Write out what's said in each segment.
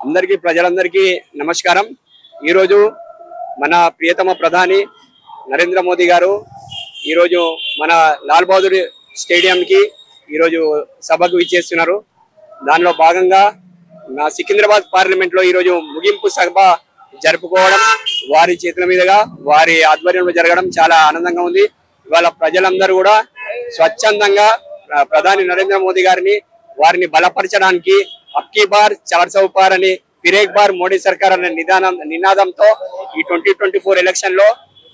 అందరికీ ప్రజలందరికీ నమస్కారం. ఈరోజు మన ప్రియతమ ప్రధాని నరేంద్ర మోదీ గారు ఈరోజు మన లాల్ బహదూర్ స్టేడియంకి ఈరోజు సభకు విచ్చేస్తున్నారు. దానిలో భాగంగా నా సికింద్రాబాద్ పార్లమెంట్లో ఈరోజు ముగింపు సభ జరుపుకోవడం వారి చేతుల మీదుగా వారి ఆధ్వర్యంలో జరగడం చాలా ఆనందంగా ఉంది. ఇవాళ ప్రజలందరూ కూడా స్వచ్ఛందంగా ప్రధాని నరేంద్ర మోదీ గారిని వారిని బలపరచడానికి అక్కీ బార్ చార్ సౌ అని ఫిరేక్ బార్ మోడీ సర్కార్ అనే నిదానం నినాదంతో ఈ ట్వంటీ ట్వంటీ ఫోర్ ఎలక్షన్లో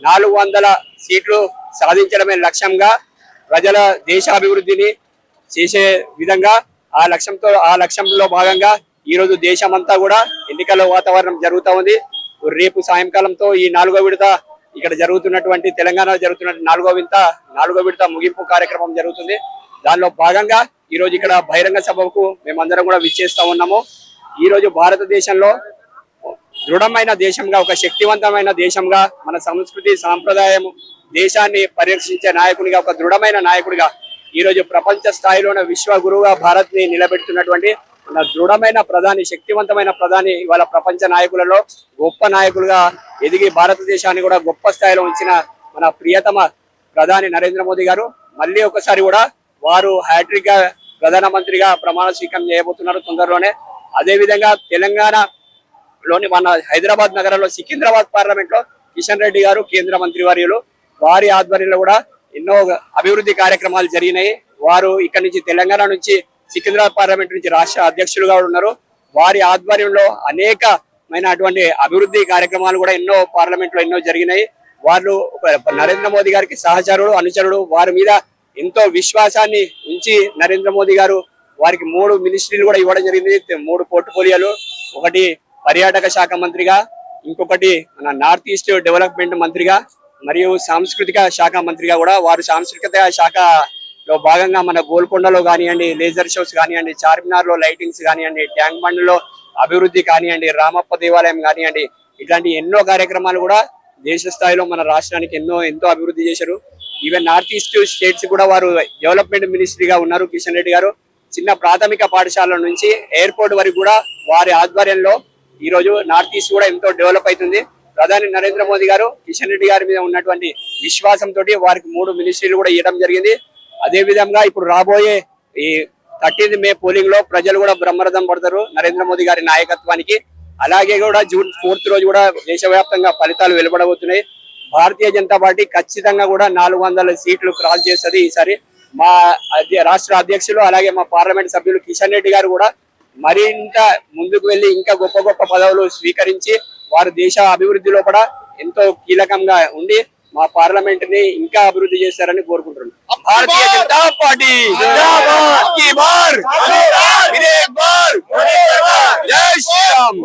నాలుగు వందల సీట్లు సాధించడమే లక్ష్యంగా ప్రజల దేశ అభివృద్ధిని చేసే విధంగా ఆ లక్ష్యంతో ఆ లక్ష్యంలో భాగంగా ఈ రోజు దేశమంతా కూడా ఎన్నికల వాతావరణం జరుగుతూ ఉంది. రేపు సాయంకాలంతో ఈ నాలుగో విడత ఇక్కడ జరుగుతున్నటువంటి తెలంగాణలో జరుగుతున్న నాలుగో విడత నాలుగో విడత ముగింపు కార్యక్రమం జరుగుతుంది. దానిలో భాగంగా ఈ రోజు ఇక్కడ బహిరంగ సభకు మేమందరం కూడా విచ్చేస్తా ఉన్నాము. ఈ రోజు భారతదేశంలో దృఢమైన దేశంగా ఒక శక్తివంతమైన దేశంగా మన సంస్కృతి సాంప్రదాయం దేశాన్ని పరిరక్షించే నాయకునిగా ఒక దృఢమైన నాయకుడిగా ఈ రోజు ప్రపంచ స్థాయిలోనే విశ్వ గురువుగా భారత్ని నిలబెడుతున్నటువంటి మన దృఢమైన ప్రధాని శక్తివంతమైన ప్రధాని ఇవాళ ప్రపంచ నాయకులలో గొప్ప నాయకులుగా ఎదిగి భారతదేశాన్ని కూడా గొప్ప స్థాయిలో ఉంచిన మన ప్రియతమ ప్రధాని నరేంద్ర మోదీ గారు. మళ్ళీ ఒకసారి కూడా వారు హ్యాట్రిక్గా ప్రధానమంత్రిగా ప్రమాణ స్వీకారం చేయబోతున్నారు తొందరలోనే. అదేవిధంగా తెలంగాణ లోని మన హైదరాబాద్ నగరంలో సికింద్రాబాద్ పార్లమెంట్లో కిషన్ రెడ్డి గారు కేంద్ర మంత్రి వర్యులు. వారి ఆధ్వర్యంలో కూడా ఎన్నో అభివృద్ధి కార్యక్రమాలు జరిగినాయి. వారు ఇక్కడి నుంచి తెలంగాణ నుంచి సికింద్రాబాద్ పార్లమెంట్ నుంచి రాష్ట్ర అధ్యక్షులుగా ఉన్నారు. వారి ఆధ్వర్యంలో అనేకమైన అటువంటి అభివృద్ధి కార్యక్రమాలు కూడా ఎన్నో పార్లమెంట్లో ఎన్నో జరిగినాయి. వాళ్ళు నరేంద్ర మోదీ గారికి సహచరుడు అనుచరుడు. వారి మీద ఎంతో విశ్వాసాన్ని ఉంచి నరేంద్ర మోదీ గారు వారికి మూడు మినిస్ట్రీలు కూడా ఇవ్వడం జరిగింది. మూడు పోర్ట్ఫోలియోలు. ఒకటి పర్యాటక శాఖ మంత్రిగా ఇంకొకటి మన నార్త్ ఈస్ట్ డెవలప్మెంట్ మంత్రిగా మరియు సాంస్కృతిక శాఖ మంత్రిగా కూడా వారు సాంస్కృతిక శాఖలో భాగంగా మన గోల్కొండలో కానివ్వండి లేజర్ షోస్ కానివ్వండి చార్మినార్లో లైటింగ్స్ కానివ్వండి ట్యాంక్ బండ్లో అభివృద్ధి కానివ్వండి రామప్ప దేవాలయం కానివ్వండి ఇట్లాంటి ఎన్నో కార్యక్రమాలు కూడా దేశ స్థాయిలో మన రాష్ట్రానికి ఎన్నో ఎంతో అభివృద్ధి చేశారు. ఈవెన్ నార్త్ ఈస్ట్ స్టేట్స్ కూడా వారు డెవలప్మెంట్ మినిస్ట్రీగా ఉన్నారు కిషన్ రెడ్డి గారు. చిన్న ప్రాథమిక పాఠశాల నుంచి ఎయిర్పోర్ట్ వరకు కూడా వారి ఆధ్వర్యంలో ఈ రోజు నార్త్ ఈస్ట్ కూడా ఎంతో డెవలప్ అవుతుంది. ప్రధాని నరేంద్ర మోదీ గారు కిషన్ రెడ్డి గారి మీద ఉన్నటువంటి విశ్వాసంతో వారికి మూడు మినిస్ట్రీలు కూడా ఇవ్వడం జరిగింది. అదే విధంగా ఇప్పుడు రాబోయే ఈ థర్టీన్త్ మే పోలింగ్లో ప్రజలు కూడా బ్రహ్మరథం పడతారు నరేంద్ర మోదీ గారి నాయకత్వానికి. అలాగే కూడా జూన్ ఫోర్త్ రోజు కూడా దేశవ్యాప్తంగా ఫలితాలు వెలువడబోతున్నాయి. భారతీయ జనతా పార్టీ ఖచ్చితంగా కూడా నాలుగు వందల సీట్లు క్రాస్ చేస్తుంది ఈసారి. మా రాష్ట్ర అధ్యక్షులు అలాగే మా పార్లమెంట్ సభ్యులు కిషన్ రెడ్డి గారు కూడా మరింత ముందుకు వెళ్ళి ఇంకా గొప్ప గొప్ప పదవులు స్వీకరించి వారు దేశ అభివృద్ధిలో కూడా ఎంతో కీలకంగా ఉండి మా పార్లమెంట్ని ఇంకా అభివృద్ధి చేస్తారని కోరుకుంటున్నాను. భారతీయ జనతా పార్టీ! జై శ్రీరామ్!